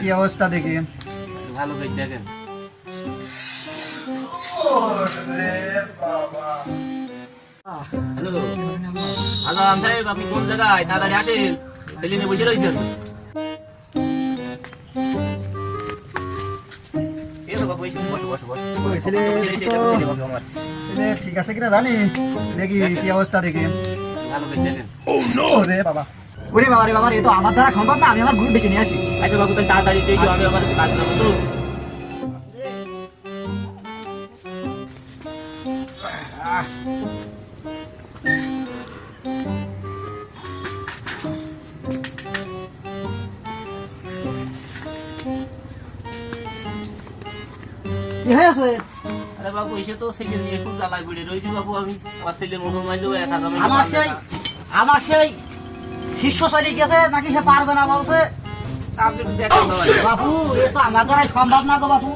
কি অবস্থা দেখি? ভালো করে দেখেন। হ্যালো সাহেব আপনি কোন জায়গায়? তাড়াতাড়ি আসেন। সেলিনে বসে রয়েছেন। ঠিক আছে কিনা জানি। দেখি কি অবস্থা দেখি। ভালো করে দেখেন। বাবা। ওরে বাবা রে বাবা এ তো আমার দ্বারা সম্ভব না আমি আমার গ্রুপ ডেকে নিয়ে আসি। আচ্ছা বাবু তাহলে তাড়াতাড়ি এসো আমি আবার কাজ যাব তো। কি হয়েছে আরে বাবু এসে তো ছেলে নিয়ে খুব জ্বালায় পড়ে রয়েছি বাবু আমি আমার মাইলেও এক হাজার আমার সেই আমার সেই। শিষ্য চলে গেছে নাকি সে পারবে না বলছে। বাপু এ তো আমার দ্বারাই সম্ভব না গো বাপু।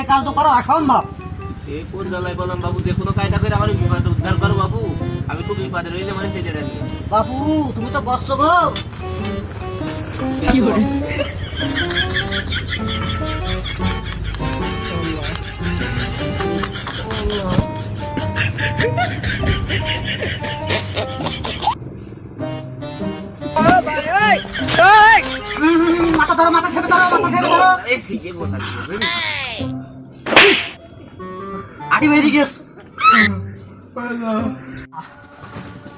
এ কাজ তো করা অসম্ভব। এই কোন জ্বালায় বললাম বাবু? যে কোনো কায়দা করে আমার বিপদ উদ্ধার করো বাবু আমি খুব বিপদে রয়েছে মানে ছেলেটা নিয়ে। বাপু তুমি তো বসছো গো। মাথা ধরো মাথা ঠেপে ধরো মাথা ঠেপে ধরো। আটি বেরিয়ে গেছে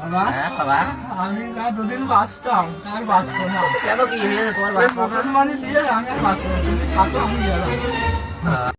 বাবা বাবা। আমি না দুদিন বাঁচতাম আর বাঁচবো না। কেন কি তোমার মানি দিয়ে আমি আর বাঁচবো না। তুমি থাকো আমি গেলাম।